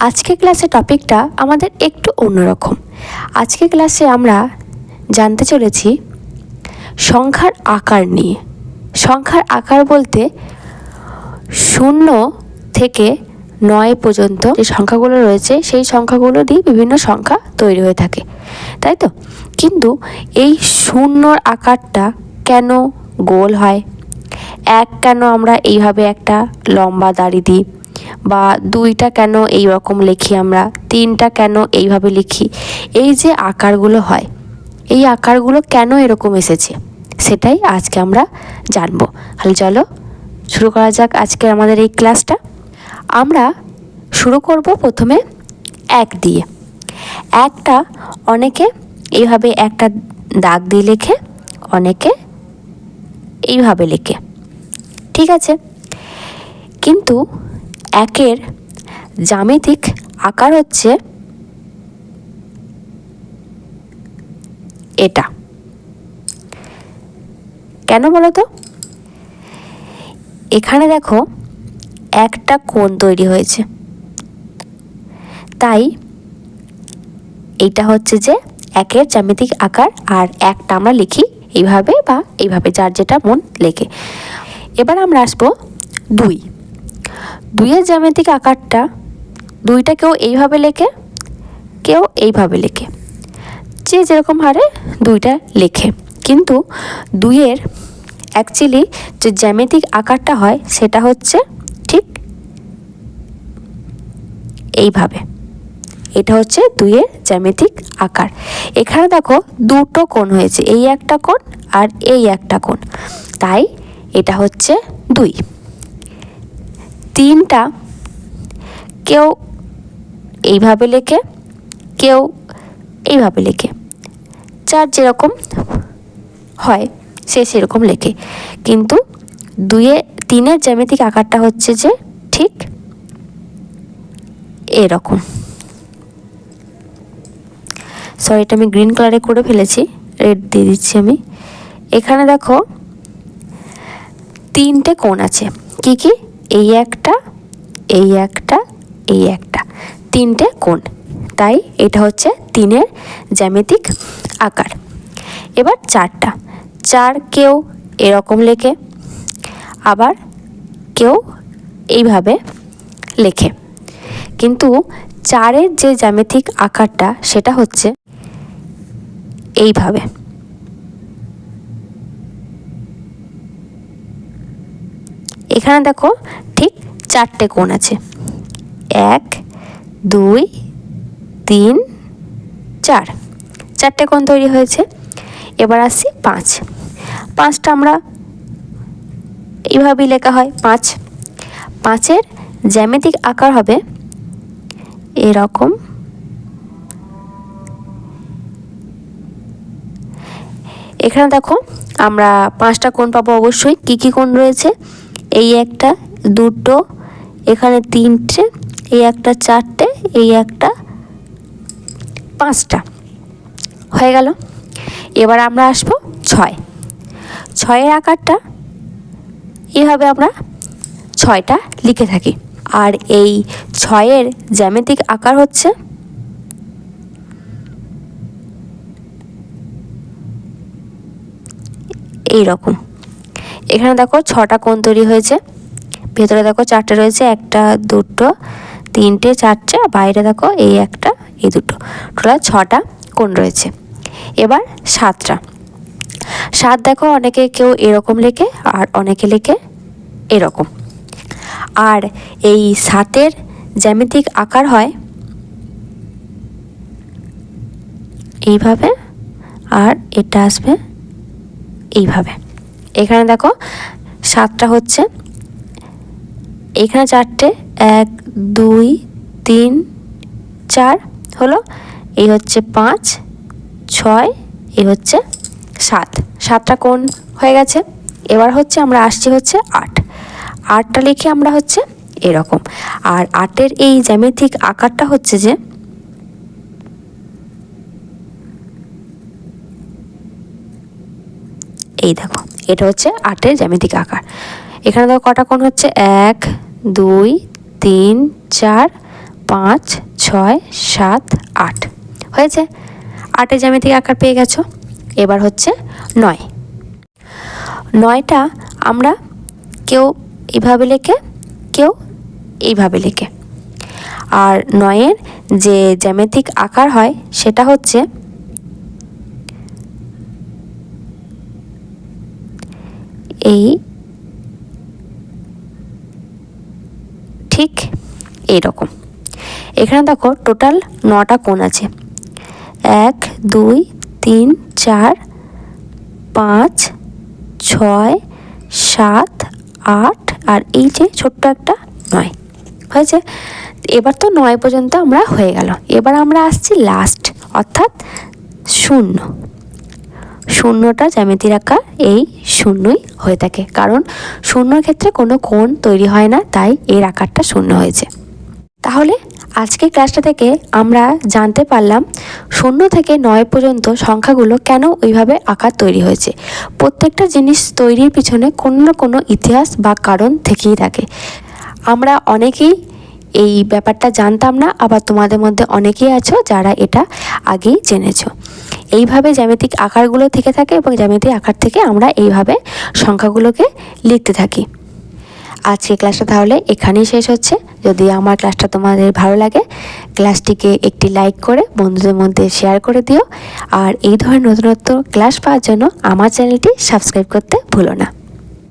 আজকে ক্লাসে টপিকটা আমাদের একটু অন্যরকম। আজকে ক্লাসে আমরা জানতে চলেছি সংখ্যার আকার নিয়ে। সংখ্যার আকার বলতে শূন্য থেকে নয় পর্যন্ত যে সংখ্যাগুলো রয়েছে, সেই সংখ্যাগুলো দিয়ে বিভিন্ন সংখ্যা তৈরি হয়ে থাকে। তাই তো? কিন্তু এই শূন্যর আকারটা কেন গোল হয়? এক কেন আমরা এইভাবে একটা লম্বা দাড়ি দিই? বা দুইটা কেন এই রকম লিখি আমরা, তিনটা কেন এইভাবে লিখি, এই যে আকারগুলো হয়, এই আকারগুলো কেন এরকম এসেছে, সেটাই আজকে আমরা জানব। তাহলে চলো, শুরু করা যাক আজকে আমাদের এই ক্লাসটা। আমরা শুরু করব প্রথমে এক দিয়ে। একটা অনেকে এইভাবে একটা দাগ দিয়ে লেখে, অনেকে এইভাবে লেখে। ঠিক আছে? কিন্তু একের জ্যামিতিক আকার হচ্ছে এটা। কেন বলো তো এখানে দেখো একটা কোণ তৈরি হয়েছে। তাই এইটা হচ্ছে যে একের জ্যামিতিক আকার আর একটা আমরা লিখি এইভাবে বা এইভাবে, যার যেটা মন লেখে এবার আমরা আসব দুই। দুইয়ের জ্যামিতিক আকারটা দুইটা কেউ এইভাবে লেখে, কেউ এইভাবে লেখে। যে যেরকম হারে দুইটা লেখে। কিন্তু দুইয়ের অ্যাকচুয়ালি যে জ্যামিতিক আকারটা হয় সেটা হচ্ছে ঠিক এইভাবে। এটা হচ্ছে দুইয়ের জ্যামিতিক আকার। এখানে দেখো দুটো কোণ হয়েছে, এই একটা কোণ আর এই একটা কোণ। তাই এটা হচ্ছে দুই। তিনটা। কেউ এইভাবে লেখে, কেউ এইভাবে লেখে। চার যেরকম হয়, সে সেরকম লেখে। কিন্তু দুয়ে, তিনের জ্যামিতিক আকারটা হচ্ছে যে ঠিক এরকম। সরি এটা আমি গ্রিন কালারে করে ফেলেছি রেড দিয়ে দিচ্ছি আমি। এখানে দেখো, তিনটে কোণ আছে। কি কি? এই একটা এই একটা এই একটা। তিনটে কোণ। তাই এটা হচ্ছে তিনের জ্যামিতিক আকার। এবার চারটা। চার কেউ এরকম লেখে, আবার কেউ এইভাবে লেখে। কিন্তু চারের যে জ্যামিতিক আকারটা, সেটা হচ্ছে এইভাবে। এখানে দেখো ঠিক চারটে কোণ আছে। এক, দুই, তিন, চার। চারটে কোণ তৈরি হয়েছে। এবার আসছি পাঁচ। পাঁচটা আমরা এইভাবেই লেখা হয়, পাঁচ। পাঁচের জ্যামিতিক আকার হবে এরকম। এখানে দেখো আমরা পাঁচটা কোণ পাবো অবশ্যই। কি কি কোণ রয়েছে? এই একটা, দুটো, এখানে তিনটে, এই একটা চারটে, এই একটা পাঁচটা। হয়ে গেল। এবার আমরা আসব ছয়। ছয়ের আকারটা এভাবে আমরা ছয়টা লিখে থাকি। আর এই ছয়ের জ্যামিতিক আকার হচ্ছে এই রকম এখানে দেখো ছটা কোণ তৈরি হয়েছে। ভেতরে দেখো চারটে রয়েছে, একটা, দুটো, তিনটে, চারটে বাইরে দেখো এই একটা, এই দুটো। টোটাল ছটা কোণ রয়েছে। এবার সাতটা। সাত দেখো অনেকে কেউ এরকম লেখে, আর অনেকে লেখে এরকম। আর এই সাতের জ্যামিতিক আকার হয় এইভাবে, আর এটা আসবে এইভাবে। এখানে দেখো, সাতটা হচ্ছে। এখানে চারটে, এক, দুই, তিন, চার হলো। এই হচ্ছে পাঁচ, ছয়, এই হচ্ছে সাত। সাতটা কোণ হয়ে গেছে। এবার হচ্ছে আমরা আসছি হচ্ছে আট। আটটা লিখে আমরা হচ্ছে এরকম। আর আটের এই জ্যামিতিক আকারটা হচ্ছে যে, এই দেখো। এটা হচ্ছে আটের জ্যামিতিক আকার। এখানে দেখো কটা কোণ হচ্ছে? এক, দুই, তিন, চার, পাঁচ, ছয়, সাত, আট। হয়েছে? আটের জ্যামিতিক আকার পেয়ে গেছো। এবার হচ্ছে নয়। নয়টা আমরা কেউ এইভাবে লেখে, কেউ এইভাবে লেখে। আর নয়ের যে জ্যামিতিক আকার হয়, সেটা হচ্ছে এই ঠিক এই রকম এখানে দেখো টোটাল নটা কোণ আছে। এক, দুই, তিন, চার, পাঁচ, ছয়, সাত, আট, আর এই যে ছোট্ট একটা নয়। হয়েছে এবার তো নয় পর্যন্ত আমরা হয়ে গেল। এবার আমরা আসছি লাস্ট অর্থাৎ শূন্য। শূন্যটা জ্যামিতির আকার এই শূন্যই হয়ে থাকে। কারণ শূন্যর ক্ষেত্রে কোনো কোণ তৈরি হয় না, তাই এর আকারটা শূন্য হয়েছে। তাহলে আজকের ক্লাসটা থেকে আমরা জানতে পারলাম শূন্য থেকে নয় পর্যন্ত সংখ্যাগুলো কেন ওইভাবে আকার তৈরি হয়েছে। প্রত্যেকটা জিনিস তৈরির পিছনে কোনো না কোনো ইতিহাস বা কারণ থেকেই থাকে। আমরা অনেকেই এই ব্যাপারটা জানতাম না, আবার তোমাদের মধ্যে অনেকেই আছো যারা এটা আগেই জেনেছো। এইভাবে জ্যামিতিক আকারগুলো থেকে থাকে এবং জ্যামিতিক আকার থেকে আমরা এইভাবে সংখ্যাগুলোকে লিখতে থাকি। আজকে ক্লাসটা তাহলে এখানেই শেষ হচ্ছে। যদি আমার ক্লাসটা তোমাদের ভালো লাগে, ক্লাসটিকে একটি লাইক করে, বন্ধুদের মধ্যে শেয়ার করে দিও। আর এই ধরনের নতুনত্ব ক্লাস পাওয়ার জন্য আমার চ্যানেলটি সাবস্ক্রাইব করতে ভুলো না।